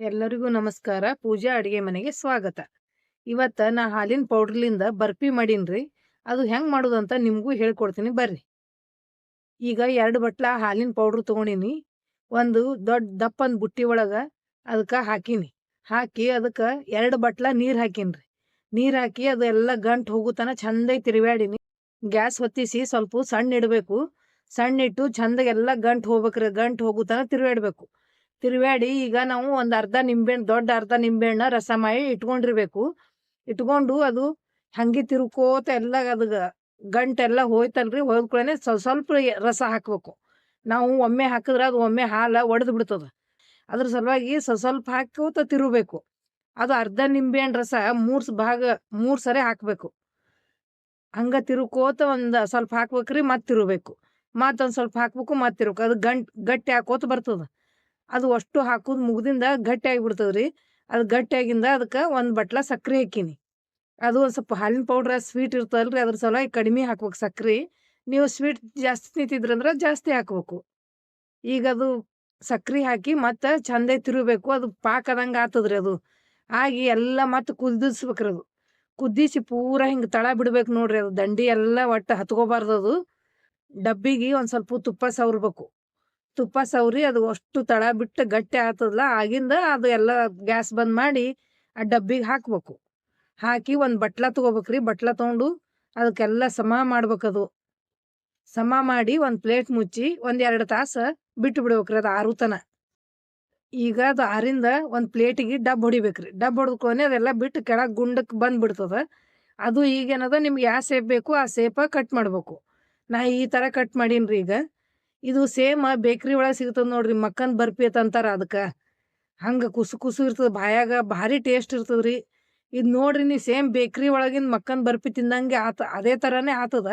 ಎಲ್ಲರಿಗೂ ನಮಸ್ಕಾರ. ಪೂಜಾ ಅಡುಗೆ ಮನೆಗೆ ಸ್ವಾಗತ. ಇವತ್ತ ನಾ ಹಾಲಿನ ಪೌಡ್ರ್ಲಿಂದ ಬರ್ಫಿ ಮಾಡೀನ್ರಿ. ಅದು ಹೆಂಗ್ ಮಾಡೋದಂತ ನಿಮಗೂ ಹೇಳ್ಕೊಡ್ತೀನಿ ಬರ್ರಿ. ಈಗ ಎರಡು ಬಟ್ಲ ಹಾಲಿನ ಪೌಡ್ರ್ ತಗೊಂಡಿನಿ. ಒಂದು ದೊಡ್ಡ ದಪ್ಪನ ಬುಟ್ಟಿ ಒಳಗ ಅದಕ್ಕ ಹಾಕಿನಿ. ಹಾಕಿ ಅದಕ್ಕ ಎರಡು ಬಟ್ಲ ನೀರ್ ಹಾಕಿನ್ರಿ. ನೀರ್ ಹಾಕಿ ಅದೆಲ್ಲ ಗಂಟ್ ಹೋಗುತನ ಚಂದಾಗಿ ತಿರುವಾಡಿನಿ ಗ್ಯಾಸ್ ಹೊತ್ತಿಸಿ ಸ್ವಲ್ಪ ಸಣ್ಣ ಇಡಬೇಕು. ಸಣ್ಣ ಇಟ್ಟು ಚಂದಗೆಲ್ಲ ಗಂಟು ಹೋಗ್ಬೇಕ್ರಿ. ಗಂಟ್ ಹೋಗುತನ ತಿರುವಾಡ್ಬೇಕು ತಿರುವ್ಯಾಡಿ ಈಗ ನಾವು ಒಂದು ಅರ್ಧ ನಿಂಬೆಹಣ್ಣು ದೊಡ್ಡ ಅರ್ಧ ನಿಂಬೆಹಣ್ಣ ರಸ ಮಾಡಿ ಇಟ್ಕೊಂಡಿರ್ಬೇಕು. ಇಟ್ಕೊಂಡು ಅದು ಹಂಗೆ ತಿರುಕೋತ ಎಲ್ಲ ಅದು ಗಂಟೆಲ್ಲ ಹೋಯ್ತಲ್ರಿ ಹೋದ್ಕೊಳ್ಳೆ ಸ್ವಲ್ಪ ಸ್ವಲ್ಪ ರಸ ಹಾಕ್ಬೇಕು. ನಾವು ಒಮ್ಮೆ ಹಾಕಿದ್ರೆ ಅದು ಒಮ್ಮೆ ಹಾಲು ಒಡೆದು ಬಿಡ್ತದ. ಅದ್ರ ಸಲುವಾಗಿ ಸ್ವಲ್ಪ ಸ್ವಲ್ಪ ಹಾಕೋತ ತಿರುಬೇಕು. ಅದು ಅರ್ಧ ನಿಂಬೆಹಣ್ಣು ರಸ ಮೂರು ಭಾಗ ಮೂರು ಸರಿ ಹಾಕಬೇಕು. ಹಂಗ ತಿರುಕೋತ ಒಂದು ಸ್ವಲ್ಪ ಹಾಕ್ಬೇಕ್ರಿ ಮತ್ತೆ ತಿರುಬೇಕು. ಮತ್ತೊಂದು ಸ್ವಲ್ಪ ಹಾಕ್ಬೇಕು ಮತ್ತೆ ತಿರುಬೇಕು ಅದು ಗಂಟ್, ಗಟ್ಟಿ ಹಾಕೋತ ಬರ್ತದ. ಅದು ಅಷ್ಟು ಹಾಕೋದು ಮುಗ್ದಿಂದ ಗಟ್ಟಿ ಆಗಿಬಿಡ್ತದ್ರಿ ಅದು ಗಟ್ಟಿಯಾಗಿಂದ ಅದಕ್ಕೆ ಒಂದು ಬಟ್ಲ ಸಕ್ಕರೆ ಹಾಕಿನಿ. ಅದು ಒಂದು ಸ್ವಲ್ಪ ಹಾಲಿನ ಪೌಡ್ರ್, ಸ್ವೀಟ್ ಇರ್ತದಲ್ರಿ ಅದ್ರ ಸಲುವಾಗಿ ಕಡಿಮೆ ಹಾಕ್ಬೇಕು ಸಕ್ಕರೆ ನೀವು ಸ್ವೀಟ್ ಜಾಸ್ತಿ ನಿಂತಿದ್ರಂದ್ರೆ ಜಾಸ್ತಿ ಹಾಕ್ಬೇಕು. ಈಗ ಅದು ಸಕ್ಕರೆ ಹಾಕಿ ಮತ್ತು ಚಂದ ತಿರುಗಬೇಕು. ಅದು ಪಾಕದಂಗೆ ಆತದ್ರಿ ಅದು. ಆಗಿ ಎಲ್ಲ ಮತ್ತೆ ಕುದಿಸ್ಬೇಕ್ರಿ ಅದು. ಕುದಿಸಿ ಪೂರ ಹಿಂಗೆ ತಳ ಬಿಡ್ಬೇಕು ನೋಡ್ರಿ ಅದು. ದಂಡಿ ಎಲ್ಲ ಒಟ್ಟು ಹತ್ಕೋಬಾರ್ದು ಅದು. ಡಬ್ಬಿಗೆ ಒಂದು ಸ್ವಲ್ಪ ತುಪ್ಪ ಸವರ್ಬೇಕು. ತುಪ್ಪ ಸವರಿ ಅದು ಅಷ್ಟು ತಳ ಬಿಟ್ಟು ಗಟ್ಟಿ ಆಗ್ತದಲ್ಲ, ಆಗಿಂದ ಅದು ಎಲ್ಲ ಗ್ಯಾಸ್ ಬಂದ್ ಮಾಡಿ ಆ ಡಬ್ಬಿಗೆ ಹಾಕ್ಬೇಕು. ಹಾಕಿ ಒಂದು ಬಟ್ಲ ತೊಗೋಬೇಕ್ರಿ, ಬಟ್ಲ ತೊಗೊಂಡು ಅದಕ್ಕೆಲ್ಲ ಸಮ ಮಾಡ್ಬೇಕದು ಸಮ ಮಾಡಿ ಒಂದು ಪ್ಲೇಟ್ ಮುಚ್ಚಿ ಒಂದು ಎರಡು ತಾಸು ಬಿಟ್ಟು ಬಿಡ್ಬೇಕ್ರಿ ಅದು ಆರುತನ ಈಗ ಅದು ಆರಿಂದ ಒಂದು ಪ್ಲೇಟಿಗೆ ಡಬ್ ಹೊಡಿಬೇಕ್ರಿ. ಡಬ್ ಹೊಡೆದ್ಕೊನೆ ಅದೆಲ್ಲ ಬಿಟ್ಟು ಕೆಳಗೆ ಗುಂಡಕ್ಕೆ ಬಂದ್ಬಿಡ್ತದ. ಅದು ಈಗೇನದ ನಿಮ್ಗೆ ಯಾವ ಸೇಪ್ ಬೇಕು, ಆ ಸೇಪ ಕಟ್ ಮಾಡ್ಬೇಕು. ನಾ ಈ ಥರ ಕಟ್ ಮಾಡೀನಿ ಈಗ. ಇದು ಸೇಮ್ ಬೇಕ್ರಿ ಒಳಗೆ ಸಿಗ್ತದೆ ನೋಡ್ರಿ, ಮಕ್ಕನ್ ಬರ್ಫಿ ಅಂತ ಅಂತಾರ ಅದಕ್ಕೆ ಹಂಗೆ ಕುಸು ಕುಸು ಇರ್ತದೆ, ಬಾಯಾಗ ಭಾರಿ ಟೇಸ್ಟ್ ಇರ್ತದೆ ರೀ ಇದು ನೋಡ್ರಿ ನೀವು ಸೇಮ್ ಬೇಕ್ರಿ ಒಳಗಿನ ಮಕ್ಕನ್ ಬರ್ಫಿ ತಿಂದಂಗೆ ಆತ, ಅದೇ ಥರನೇ ಆತದ.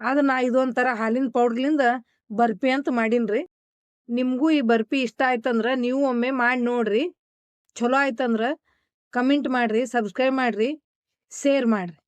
ಆದ್ರೆ ನಾ ಇದೊಂಥರ ಹಾಲಿನ ಪೌಡ್ರ್ಲಿಂದ ಬರ್ಫಿ ಅಂತ ಮಾಡೀನಿ ನಿಮಗೂ ಈ ಬರ್ಫಿ ಇಷ್ಟ ಆಯ್ತಂದ್ರೆ ನೀವು ಒಮ್ಮೆ ಮಾಡಿ ನೋಡ್ರಿ. ಚಲೋ ಆಯ್ತಂದ್ರೆ ಕಮೆಂಟ್ ಮಾಡಿರಿ, ಸಬ್ಸ್ಕ್ರೈಬ್ ಮಾಡಿರಿ ಶೇರ್ ಮಾಡಿರಿ.